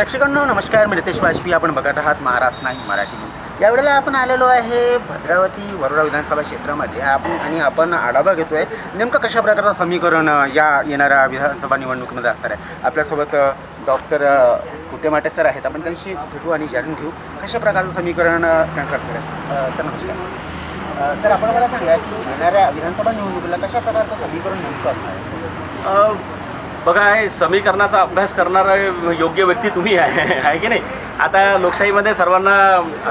प्रेक्षकांनो नमस्कार. मी रितेश वाजपेयी. आपण बघत आहात महाराष्ट्र नाही मराठी न्यूज. यावेळेला आपण आलेलो आहे भद्रावती वरोरा विधानसभा क्षेत्रामध्ये. आपण आणि आपण आढावा घेतोय नेमकं कशा प्रकारचं समीकरण या येणाऱ्या विधानसभा निवडणुकीमध्ये असणार आहे? आपल्यासोबत डॉक्टर कुटेमाटे सर आहेत. आपण त्यांची भेटू आणि जाणून घेऊ कशा प्रकारचं समीकरण त्यांचं असणार आहे. तर नमस्कार. सर आपण मला सांगा की येणाऱ्या विधानसभा निवडणुकीला कशा प्रकारचं समीकरण नेमकं असणार आहे? बघा हे समीकरणाचा अभ्यास करणारा योग्य व्यक्ती तुम्ही आहे आहे की नाही? आता लोकशाहीमध्ये सर्वांना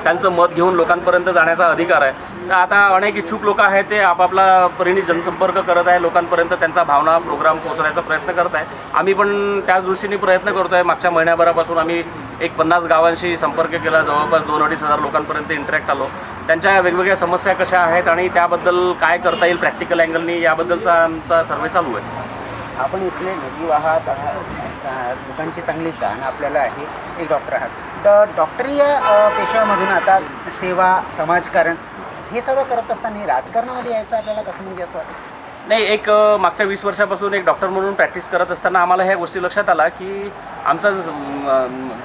त्यांचं मत घेऊन लोकांपर्यंत जाण्याचा अधिकार आहे. तर आता अनेक इच्छुक लोक आहेत ते आपापला परिणी जनसंपर्क करत आहे लोकांपर्यंत त्यांचा भावना प्रोग्राम पोहोचण्याचा प्रयत्न करत आहे. आम्ही पण त्याच दृष्टीने प्रयत्न करतो आहे मागच्या महिन्याभरापासून आम्ही एक पन्नास गावांशी संपर्क केला. जवळपास दोन अडीच हजार लोकांपर्यंत इंटरॅक्ट आलो. त्यांच्या वेगवेगळ्या समस्या कशा आहेत आणि त्याबद्दल काय करता येईल प्रॅक्टिकल अँगलनी याबद्दलचा आमचा सर्वे चालू आहे. आपण इथले नदी आहात लोकांची चांगली जाण आपल्याला आहे एक डॉक्टर आहात. तर डॉक्टरी या पेशामधून आता सेवा समाजकारण हे सर्व करत असताना राजकारणामध्ये यायचं आपल्याला कसं म्हणजे असं वाटतं? नाही एक मागच्या वीस वर्षापासून एक डॉक्टर म्हणून प्रॅक्टिस करत असताना आम्हाला ह्या गोष्टी लक्षात आला की आमचा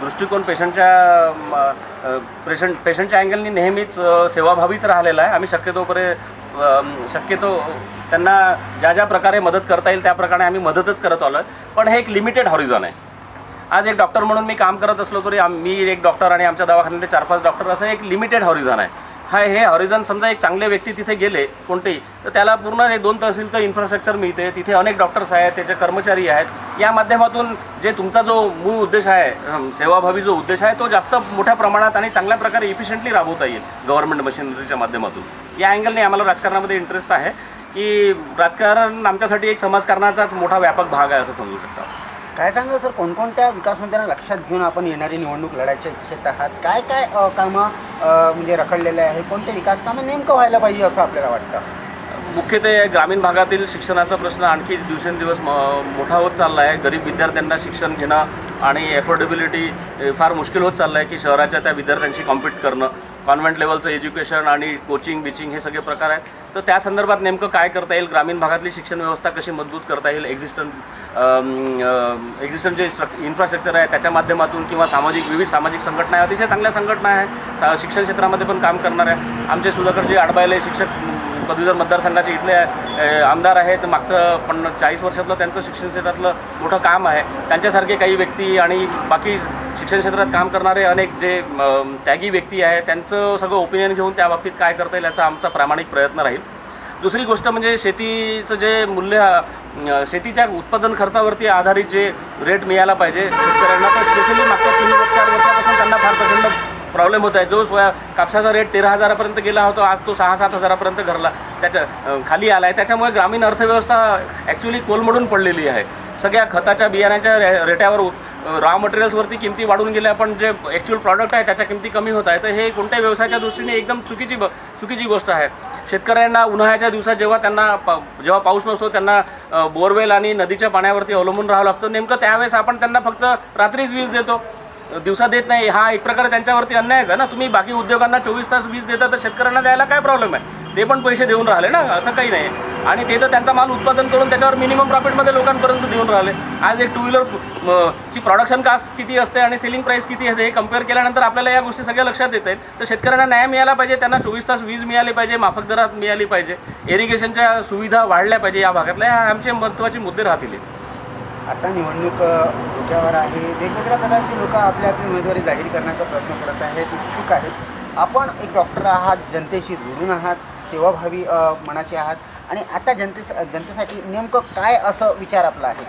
दृष्टिकोन पेशंटच्या पेशंट पेशंटच्या अँगलनी नेहमीच सेवाभावीच राहिलेला आहे. आम्ही शक्यतोपरे शक्यतो त्यांना ज्या ज्या प्रकारे मदत करता येईल त्या प्रकारे आम्ही मदतच करत आलो आहे पण हे एक लिमिटेड हॉरिझॉन आहे. आज एक डॉक्टर म्हणून मी काम करत असलो तरी आम- मी एक डॉक्टर आणि आमच्या दवाखान्यातले चार पाच डॉक्टर असं एक लिमिटेड हॉरिझॉन आहे. हा हे हॉरिझॉन समजा एक चांगले व्यक्ती तिथे गेले कोणतेही तर त्याला पूर्ण हे दोन तहसीलचं इन्फ्रास्ट्रक्चर मिळते. तिथे अनेक डॉक्टर्स आहेत त्याचे कर्मचारी आहेत. या माध्यमातून जे तुमचा जो मूळ उद्देश आहे सेवाभावी जो उद्देश आहे तो जास्त मोठ्या प्रमाणात आणि चांगल्या प्रकारे इफिशियंटली राबवता येईल गव्हर्नमेंट मशिनरीच्या माध्यमातून. या अँगलने आम्हाला राजकारणामध्ये इंटरेस्ट आहे की राजकारण आमच्यासाठी एक समाजकारणाचाच मोठा व्यापक भाग आहे असं समजू शकता. काय सांगाल सर? कोणकोणत्या विकास मुद्द्यांना लक्षात घेऊन आपण येणारी निवडणूक लढायच्या इच्छित आहात? काय काय अ, कामं अ, म्हणजे रखडलेले आहे? कोणते विकास कामं नेमकं व्हायला पाहिजे असं आपल्याला वाटतं? मुख्यतः ग्रामीण भागातील शिक्षणाचा प्रश्न आणखी दिवसेंदिवस म- मोठा होत चालला आहे गरीब विद्यार्थ्यांना शिक्षण घेणं आणि एफोर्डेबिलिटी फार मुश्किल होत चाललं आहे की शहराच्या त्या विद्यार्थ्यांशी कॉम्पिट करणं. कॉन्व्हेंट लेवलचं एज्युकेशन आणि कोचिंग बिचिंग हे सगळे प्रकार आहेत. तर त्या संदर्भात नेमकं काय करता येईल? ग्रामीण भागातली शिक्षण व्यवस्था कशी मजबूत करता येईल? एक्झिस्टंट एक्झिस्टंट जे इन्फ्रास्ट्रक्चर आहे त्याच्या माध्यमातून किंवा सामाजिक विविध सामाजिक संघटना आहे अतिशय चांगल्या संघटना आहे सा- शिक्षण क्षेत्रामध्ये पण काम करणार आहे आमचे सुधाकरजी आडबायले शिक्षक पदवीधर मतदारसंघाचे इथले आमदार आहेत. मागचं पण चाळीस वर्षातलं त्यांचं शिक्षण क्षेत्रातलं मोठं काम आहे. त्यांच्यासारखे काही व्यक्ती आणि बाकी शिक्षण क्षेत्रात काम करणारे अनेक जे त्यागी व्यक्ती आहे त्यांचं सगळं ओपिनियन घेऊन त्या बाबतीत काय करता येईल याचा आमचा प्रामाणिक प्रयत्न राहील. दुसरी गोष्ट म्हणजे शेतीचं जे मूल्य शेतीच्या उत्पादन खर्चावरती आधारित जे रेट मिळायला पाहिजे शेतकऱ्यांना तर स्पेशली मागच्या तीन चार वर्षापासून त्यांना फार प्रचंड प्रॉब्लेम होत आहे. जो सोया कापसाचा रेट तेरा हजारापर्यंत गेला होता आज तो सहा सात हजारापर्यंत घरला त्याच्याखाली आला आहे त्याच्यामुळे ग्रामीण अर्थव्यवस्था ॲक्च्युली कोलमडून पडलेली आहे. सगळ्या खताच्या बियाण्याच्या रे- रेट्यावर रॉ मटेरियल्सवरती किमती वाढून गेल्या पण जे ॲक्च्युअल प्रॉडक्ट आहे त्याच्या किमती कमी होत आहे तर हे कोणत्या व्यवसायाच्या दृष्टीने एकदम चुकीची ब चुकीची गोष्ट आहे? शेतकऱ्यांना उन्हाळ्याच्या दिवसात जेव्हा त्यांना पा जेव्हा पाऊस नसतो त्यांना बोरवेल आणि नदीच्या पाण्यावरती अवलंबून राहावं लागतं. नेमकं त्यावेळेस आपण त्यांना फक्त रात्रीच वीज देतो. दिवसा देत नाही. हा एक प्रकारे त्यांच्यावरती अन्यायच आहे ना? तुम्ही बाकी उद्योगांना चोवीस तास वीज देता तर शेतकऱ्यांना द्यायला काय प्रॉब्लेम आहे? ते पण पैसे देऊन राहिले ना? असं काही नाही. आणि ते तर त्यांचा माल उत्पादन करून त्याच्यावर मिनिमम प्रॉफिटमध्ये लोकांपर्यंत देऊन राहिले. आज एक टू व्हीलर ची प्रोडक्शन कास्ट किती असते आणि सेलिंग प्राईस किती असते हे कंपेअर केल्यानंतर आपल्याला या गोष्टी सगळ्या लक्षात येत आहेत. तर शेतकऱ्यांना न्याय मिळाला पाहिजे त्यांना चोवीस तास वीज मिळाली पाहिजे माफक दरात मिळाली पाहिजे. इरिगेशनच्या सुविधा वाढल्या पाहिजे या भागातल्या ह्या आमचे महत्त्वाचे मुद्दे राहतील आता निवडणूक डोक्यावर आहे. वेगवेगळ्या प्रकारची लोक आपल्या आपली उमेदवारी जाहीर करण्याचा प्रयत्न करत आहेत इच्छुक आहेत. आपण एक डॉक्टर आहात जनतेशी जोडून आहात सेवाभावी मनाचे आहात. आणि आता जनते जनतेसाठी नेमकं काय असं विचार आपला आहे?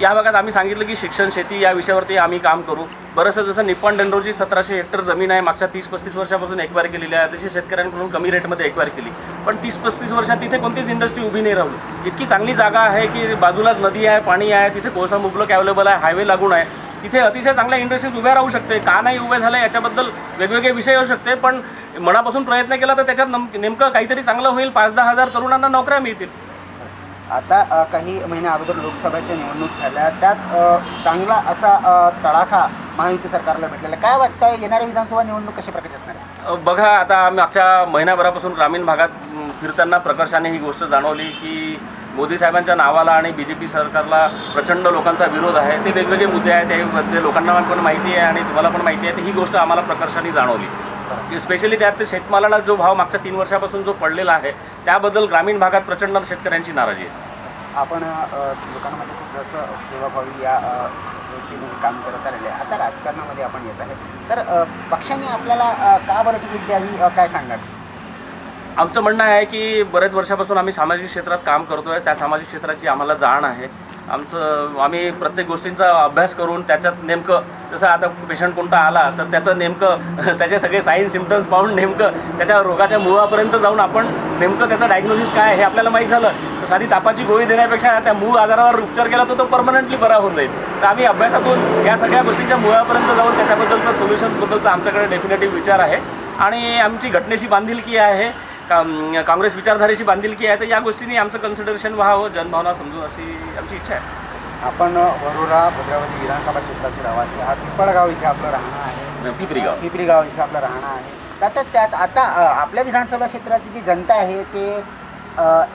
या भागात आम्ही सांगितलं की शिक्षण शेती या विषयावरती आम्ही काम करू. बरंचसं जसं निप्पण डेंडरोची सतराशे हेक्टर जमीन आहे मागच्या तीस पस्तीस वर्षापासून एक्वायर केलेली आहे. तशी शेतकऱ्यांकडून कमी रेटमध्ये एक्वायर केली. पण तीस पस्तीस वर्षात तिथे कोणतीच इंडस्ट्री उभी नाही राहिली इतकी चांगली जागा आहे की बाजूलाच नदी आहे पाणी आहे तिथे कोळसा मुबलक अवेलेबल आहे हायवे लागून आहे. तिथे अतिशय चांगल्या इंडस्ट्रीज उभ्या राहू शकते का नाही उभ्या झाल्या याच्याबद्दल वेगवेगळे विषय येऊ शकते पण मनापासून प्रयत्न केला तर त्याच्यात नम- नेमकं काहीतरी चांगलं होईल पाच दहा हजार तरुणांना नोकऱ्या मिळतील आता काही महिन्या अगोदर लोकसभेच्या निवडणूक झाल्या त्यात चांगला असा तडाखा महायुती सरकारला भेटलेला. काय वाटतं येणाऱ्या विधानसभा निवडणूक कशा प्रकारची असणार बघा आता मागच्या महिन्याभरापासून ग्रामीण भागात फिरताना प्रकर्षाने ही गोष्ट जाणवली की मोदी साहेबांच्या नावाला आणि बी जे पी सरकारला प्रचंड लोकांचा विरोध आहे. ते वेगवेगळे मुद्दे आहेत त्यामध्ये लोकांना पण माहिती आहे आणि तुम्हाला पण माहिती आहे. तर ही गोष्ट आम्हाला प्रकर्षाने जाणवली. स्पेशली त्यात ते शेतमालाला जो भाव मागच्या तीन वर्षापासून जो पडलेला आहे त्याबद्दल ग्रामीण भागात प्रचंड शेतकऱ्यांची नाराजी आहे. आपण लोकांना लोकांमध्ये खूप जसं सेवाभावी या गोष्टीमध्ये काम करत आलेले आता राजकारणामध्ये आपण येत आहे. तर पक्षाने आपल्याला का बरं तिकीट द्यावी? काय सांगणार आमचं म्हणणं आहे की बरेच वर्षापासून आम्ही सामाजिक क्षेत्रात काम करतो आहे त्या सामाजिक क्षेत्राची आम्हाला जाण आहे. आमचं आम्ही प्रत्येक गोष्टींचा अभ्यास करून त्याच्यात नेमकं जसं आता पेशंट कोणता आला तर त्याचं नेमकं त्याचे सगळे साईन सिमटम्स पाहून नेमकं त्याच्या रोगाच्या मुळापर्यंत जाऊन आपण नेमकं त्याचं डायग्नोसिस काय आहे हे आपल्याला माहीत झालं. तर साधी तापाची गोळी देण्यापेक्षा त्या मूळ आजारावर उपचार केला तर तो परमनंटली बरा होऊन जाईल. तर आम्ही अभ्यासातून या सगळ्या गोष्टींच्या मुळापर्यंत जाऊन त्याच्याबद्दलचं सोल्युशन्सबद्दलचा आमच्याकडे डेफिनेटिव्ह विचार आहे. आणि आमची घटनेशी बांधिलकी आहे. का- काँग्रेस विचारधारेशी बांधिलकी आहे तर या गोष्टींनी आमचं कन्सिडरेशन व्हावं जनभावना समजून अशी आमची इच्छा आहे. आपण वरोरा भद्रावती विधानसभा क्षेत्राचे रहिवासी हा पिंपळगाव इथे आपलं राहणं आहे. पिपरी गाव पिपरी गाव इथे आपलं राहणं आहे. आता त्यात आता आपल्या विधानसभा क्षेत्राची जी जनता आहे ते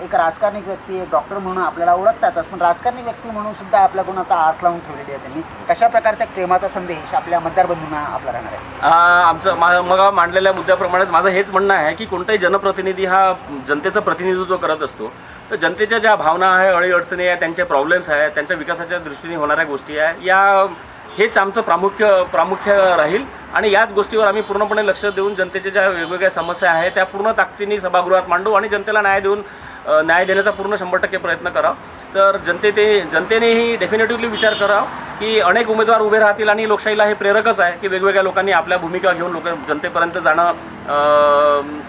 एक राजकारणी व्यक्ती एक डॉक्टर म्हणून आपल्याला ओळखतातच पण राजकारणी व्यक्ती म्हणून सुद्धा आपल्याकडून आता आस लावून ठेवलेली आहे त्यांनी. कशा प्रकारचा प्रेमाचा संदेश आपल्या मतदार बंधूंना आपला राहणार आहे? आमचं मा मग मांडलेल्या मुद्द्याप्रमाणेच माझं हेच म्हणणं आहे की कोणताही जनप्रतिनिधी हा जनतेचं प्रतिनिधित्व करत असतो. तर जनतेच्या ज्या भावना आहे अडीअडचणी आहे त्यांचे प्रॉब्लेम्स आहेत त्यांच्या विकासाच्या दृष्टीने होणाऱ्या गोष्टी आहे या हेच आमचं प्रामुख्य प्रामुख्य राहील. आणि याच गोष्टीवर आम्ही पूर्णपणे लक्ष देऊन जनतेच्या ज्या वेगवेगळ्या समस्या आहेत त्या पूर्ण ताकदीने सभागृहात मांडू आणि जनतेला न्याय देऊन न्याय देण्याचा पूर्ण शंभर टक्के प्रयत्न करावा तर जनते ते जनतेनेही डेफिनेटिव्हली विचार करावा की अनेक उमेदवार उभे राहतील आणि लोकशाहीला हे प्रेरकच आहे की वेगवेगळ्या लोकांनी आपल्या भूमिका घेऊन लोक जनतेपर्यंत जाणं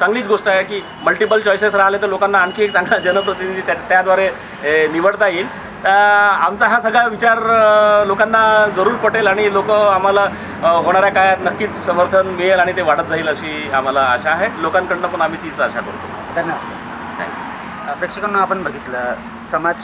चांगलीच गोष्ट आहे की मल्टिपल चॉईसेस राहिले तर लोकांना आणखी एक चांगला जनप्रतिनिधी त्या त्याद्वारे निवडता येईल. आमचा हा सगळा विचार लोकांना जरूर पटेल आणि लोक आम्हाला होणाऱ्या काळात नक्कीच समर्थन मिळेल आणि ते वाढत जाईल अशी आम्हाला आशा आहे. लोकांकडनं पण आम्ही तीच आशा करतो. धन्यवाद. प्रेक्षकांना आपण बघितलं समाज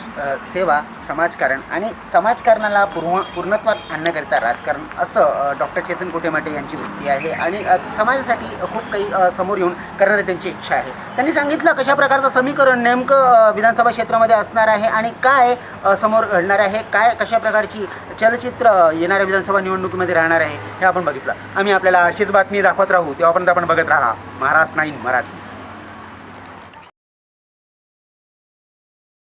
सेवा समाजकारण आणि समाजकारणाला पूर्ण पूर्णत्वात आणण्याकरिता राजकारण असं डॉक्टर चेतन कोटेमाटे यांची वृत्ती आहे आणि समाजासाठी खूप काही समोर येऊन करणारी त्यांची इच्छा आहे. त्यांनी सांगितलं कशा प्रकारचं समीकरण नेमकं विधानसभा क्षेत्रामध्ये असणार आहे आणि काय समोर घडणार आहे काय कशा प्रकारची चलचित्र येणाऱ्या विधानसभा निवडणुकीमध्ये राहणार आहे हे आपण बघितलं. आम्ही आपल्याला अशीच बातमी दाखवत राहू तेव्हापर्यंत आपण बघत राहा. महाराष्ट्र नाईन मराठी.